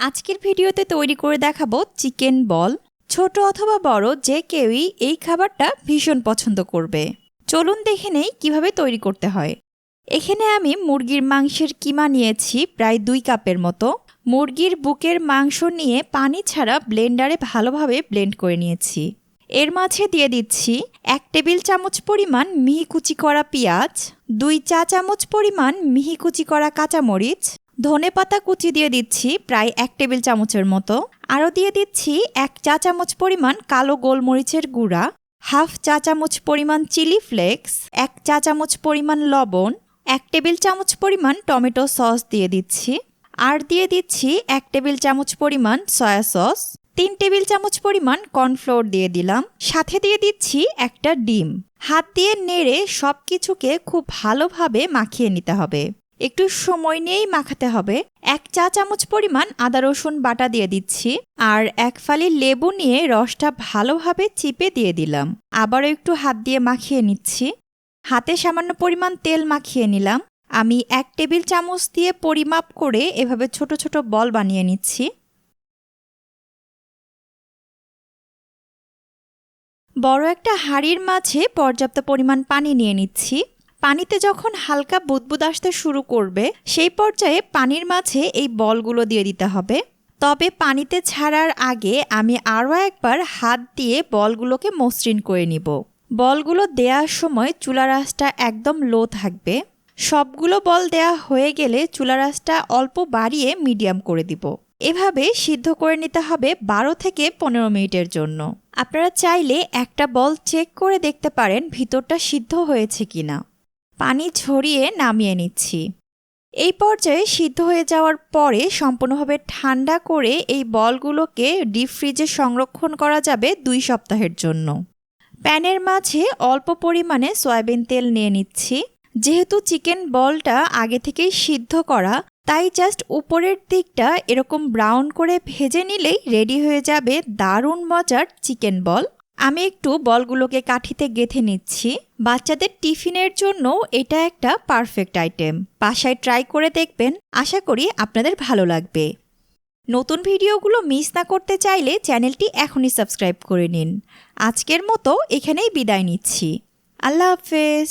আজকের ভিডিওতে তৈরি করে দেখাবো চিকেন বল। ছোট অথবা বড়, যে কেউই এই খাবারটা ভীষণ পছন্দ করবে। চলুন দেখে নেই কীভাবে তৈরি করতে হয়। এখানে আমি মুরগির মাংসের কিমা নিয়েছি প্রায় দুই কাপের মতো। মুরগির বুকের মাংস নিয়ে পানি ছাড়া ব্লেন্ডারে ভালোভাবে ব্লেন্ড করে নিয়েছি। এর মাঝে দিয়ে দিচ্ছি এক টেবিল চামচ পরিমাণ মিহি কুচি করা পেঁয়াজ, দুই চা চামচ পরিমাণ মিহি কুচি করা কাঁচামরিচ ধনে পাতা কুচি দিয়ে দিচ্ছি প্রায় এক টেবিল চামচের মতো। আরও দিয়ে দিচ্ছি এক চা চামচ পরিমাণ কালো গোলমরিচের গুঁড়া, হাফ চা চামচ পরিমাণ চিলি ফ্লেক্স, এক চা চামচ পরিমাণ লবণ, এক টেবিল চামচ পরিমাণ টমেটো সস দিয়ে দিচ্ছি। আর দিয়ে দিচ্ছি এক টেবিল চামচ পরিমাণ সয়া সস, তিন টেবিল চামচ পরিমাণ কর্নফ্লোর দিয়ে দিলাম। সাথে দিয়ে দিচ্ছি একটা ডিম। হাত দিয়ে নেড়ে সব কিছুকে খুব ভালোভাবে মাখিয়ে নিতে হবে। একটু সময় নিয়েই মাখাতে হবে। এক চা চামচ পরিমাণ আদা, রসুন বাটা দিয়ে দিচ্ছি আর এক ফালি লেবু নিয়ে রসটা ভালোভাবে চিপে দিয়ে দিলাম। আবারও একটু হাত দিয়ে মাখিয়ে নিচ্ছি। হাতে সামান্য পরিমাণ তেল মাখিয়ে নিলাম। আমি এক টেবিল চামচ দিয়ে পরিমাপ করে এভাবে ছোট ছোট বল বানিয়ে নিচ্ছি। বড় একটা হাঁড়ির মাঝে পর্যাপ্ত পরিমাণ পানি নিয়ে নিচ্ছি। পানিতে যখন হালকা বুদবুদ আসতে শুরু করবে, সেই পর্যায়ে পানির মাঝে এই বলগুলো দিয়ে দিতে হবে। তবে পানিতে ছাড়ার আগে আমি আরও একবার হাত দিয়ে বলগুলোকে মসৃণ করে নিব। বলগুলো দেওয়ার সময় চুলার আঁচটা একদম লো থাকবে। সবগুলো বল দেয়া হয়ে গেলে চুলার আঁচটা অল্প বাড়িয়ে মিডিয়াম করে দিব। এভাবে সিদ্ধ করে নিতে হবে বারো থেকে পনেরো মিনিটের জন্য। আপনারা চাইলে একটা বল চেক করে দেখতে পারেন ভিতরটা সিদ্ধ হয়েছে কিনা। পানি ঝরিয়ে নামিয়ে নিচ্ছি। এই পর্যায়ে সিদ্ধ হয়ে যাওয়ার পরে সম্পূর্ণভাবে ঠান্ডা করে এই বলগুলোকে ডিপ ফ্রিজে সংরক্ষণ করা যাবে দুই সপ্তাহের জন্য। প্যানের মাঝে অল্প পরিমাণে সয়াবিন তেল নিয়ে নিচ্ছি। যেহেতু চিকেন বলটা আগে থেকেই সিদ্ধ করা, তাই জাস্ট উপরের দিকটা এরকম ব্রাউন করে ভেজে নিলেই রেডি হয়ে যাবে দারুণ মজার চিকেন বল। আমি একটু বলগুলোকে কাঠিতে গেঁথে নিচ্ছি। বাচ্চাদের টিফিনের জন্য এটা একটা পারফেক্ট আইটেম। বাসায় ট্রাই করে দেখবেন। আশা করি আপনাদের ভালো লাগবে। নতুন ভিডিওগুলো মিস না করতে চাইলে চ্যানেলটি এখনই সাবস্ক্রাইব করে নিন। আজকের মতো এখানেই বিদায় নিচ্ছি। আল্লাহ হাফেজ।